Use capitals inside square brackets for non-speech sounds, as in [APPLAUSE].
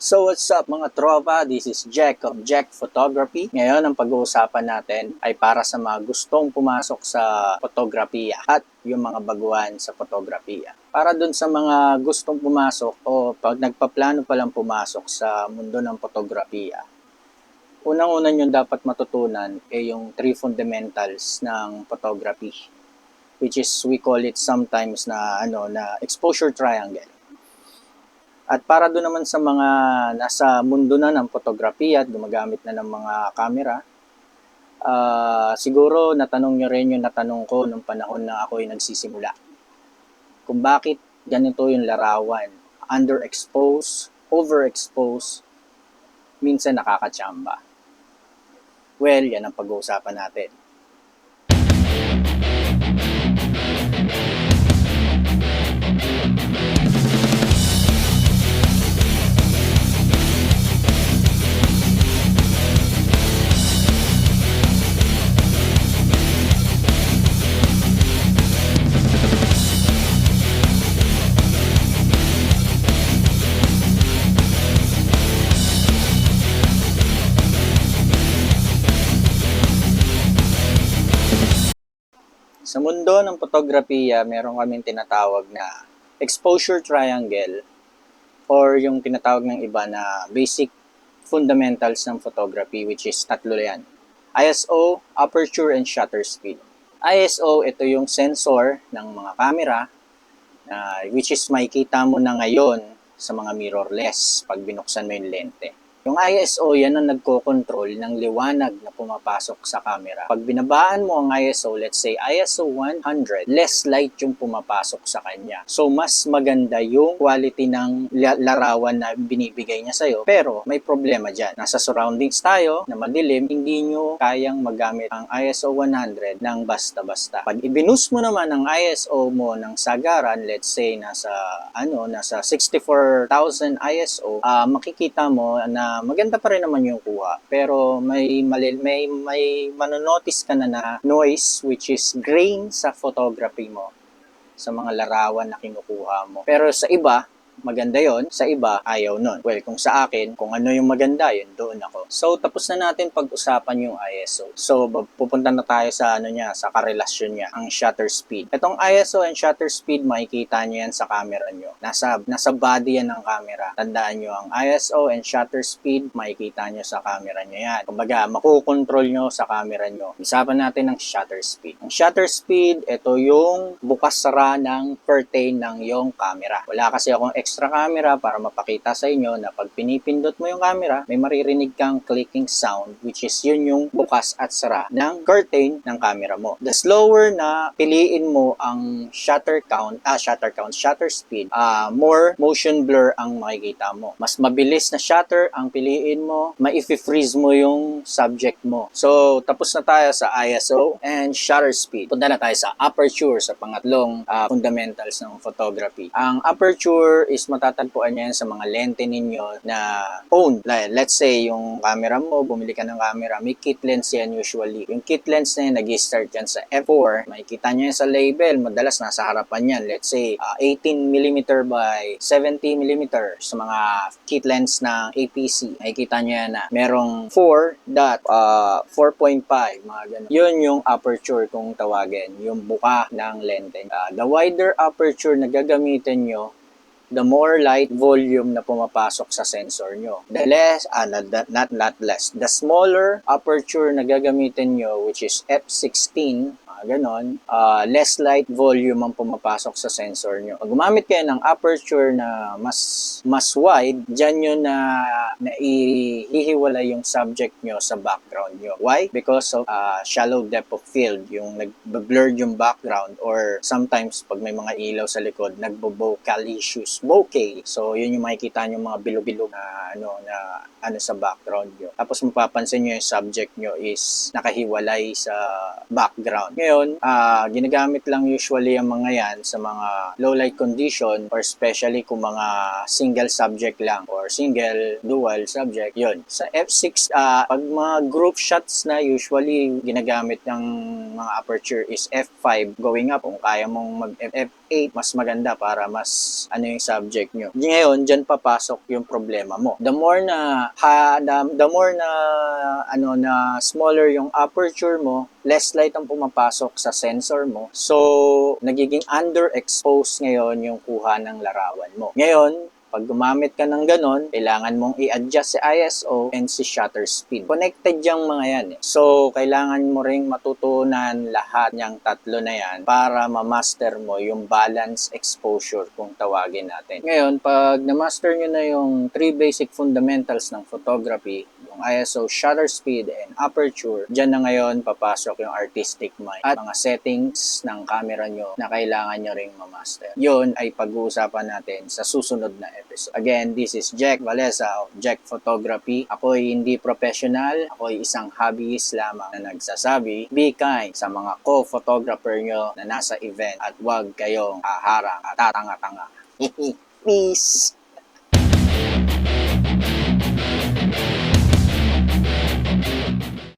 So what's up mga tropa? This is Jack of Jack Photography. Ngayon ang pag-uusapan natin ay para sa mga gustong pumasok sa fotografiya at yung mga baguhan sa fotografiya. Para dun sa mga gustong pumasok o pag nagpaplano pa lang pumasok sa mundo ng fotografiya, unang-una yung dapat matutunan ay yung three fundamentals ng photography which is we call it sometimes na ano na exposure triangle. At para doon naman sa mga nasa mundo na ng fotografiya at gumagamit na ng mga camera, ah, siguro natanong nyo rin yung natanong ko nung panahon na ako ay nagsisimula. Kung bakit ganito yung larawan, underexposed, overexposed, minsan nakakatsamba. Well, yan ang pag-uusapan natin. Sa mundo ng fotografiya, meron kaming tinatawag na exposure triangle or yung tinatawag ng iba na basic fundamentals ng photography which is tatlo yan. ISO, aperture, and shutter speed. ISO, ito yung sensor ng mga camera na which is makikita mo na ngayon sa mga mirrorless pag binuksan mo yung lente. Yung ISO, yan ang nagko-control ng liwanag na pumapasok sa camera. Pag binabaan mo ang ISO, let's say ISO 100, less light yung pumapasok sa kanya. So, mas maganda yung quality ng la- larawan na binibigay niya sa'yo. Pero, may problema dyan. Nasa surroundings tayo na madilim, hindi nyo kayang magamit ang ISO 100 ng basta-basta. Pag ibinus mo naman ang ISO mo ng sagaran, let's say nasa ano, nasa 64,000 ISO, ah, makikita mo na maganda pa rin naman yung kuha. Pero may mali, may may manonotice ka na na noise which is grain sa photography mo sa mga larawan na kinukuha mo. Pero sa iba, maganda yon sa iba, ayaw nun. Well, kung sa akin, kung ano yung maganda, yun, doon ako. So, tapos na natin pag-usapan yung ISO. So, pupunta na tayo sa ano niya, sa karelasyon niya, ang shutter speed. Itong ISO and shutter speed, makikita niyo yan sa camera niyo. Nasa, nasa body yan ng camera. Tandaan niyo, ang ISO and shutter speed, makikita niyo sa camera niyo yan. Kumbaga, makukontrol niyo sa camera niyo. Isapan natin ang shutter speed. Ang shutter speed, ito yung bukas-sara ng curtain ng yung camera. Wala kasi akong extra camera para mapakita sa inyo na pag pinipindot mo yung camera, may maririnig kang clicking sound which is yun yung bukas at sara ng curtain ng camera mo. The slower na piliin mo ang shutter count, ah shutter count, shutter speed, ah more motion blur ang makikita mo. Mas mabilis na shutter ang piliin mo, ma-freeze mo yung subject mo. So, tapos na tayo sa ISO and shutter speed. Punta na tayo sa aperture sa pangatlong ah, fundamentals ng photography. Ang aperture is matatagpuan yan sa mga lente ninyo na own. Like, let's say, yung camera mo, bumili ka ng camera, may kit lens yan usually. Yung kit lens na yan, nag-start yan sa f4. Makikita nyo yan sa label, madalas nasa harapan yan. Let's say, ah, 18mm by 70mm sa mga kit lens ng APC. Makikita nyo yan na merong 4 dot, ah, 4.5, mga ganun. Yun yung aperture kung tawagin, yung buka ng lente. Ah, the wider aperture na gagamitin nyo, the more light volume na pumapasok sa sensor nyo. The less, ah, not, not, not less, the smaller aperture na gagamitin nyo, which is f16, ah, ganon, ah, less light volume ang pumapasok sa sensor nyo. Pag gumamit kayo ng aperture na mas mas wide, dyan nyo na, na ihihiwala yung subject nyo sa background nyo. Why? Because of ah, shallow depth of field, yung nag-blur yung background or sometimes pag may mga ilaw sa likod, nagbo-bocalicious, bokeh. So, yun yung makikita nyo mga bilog-bilog na ano na ano sa background nyo. Tapos mapapansin nyo yung subject nyo is nakahiwalay sa background. Ngayon, ah ginagamit lang usually ang mga yan sa mga low light condition or especially kung mga single subject lang or single dual subject. Yun. Sa f6, ah pag mga group shots na usually ginagamit ng mga aperture is f5 going up. Kung kaya mong mag f 8, mas maganda para mas ano yung subject nyo. Ngayon, dyan papasok yung problema mo. The more na ha, the, the more na ano na smaller yung aperture mo, less light ang pumapasok sa sensor mo. So, nagiging underexposed ngayon yung kuha ng larawan mo. Ngayon, pag gumamit ka ng ganon, kailangan mong i-adjust si ISO and si shutter speed. Connected yung mga yan. Eh. So, kailangan mo ring matutunan lahat ng tatlo na yan para ma-master mo yung balance exposure kung tawagin natin. Ngayon, pag na-master nyo na yung three basic fundamentals ng photography, yung ISO, shutter speed, and aperture, dyan na ngayon papasok yung artistic mind at mga settings ng camera nyo na kailangan nyo ring ma-master. Yun ay pag-uusapan natin sa susunod na episode. Again, this is Jack Valesa of Jack Photography. Ako'y hindi professional, ako'y isang hobbyist lamang na nagsasabi, be kind sa mga co-photographer nyo na nasa event at huwag kayong haharang at tatanga-tanga. [LAUGHS] Peace!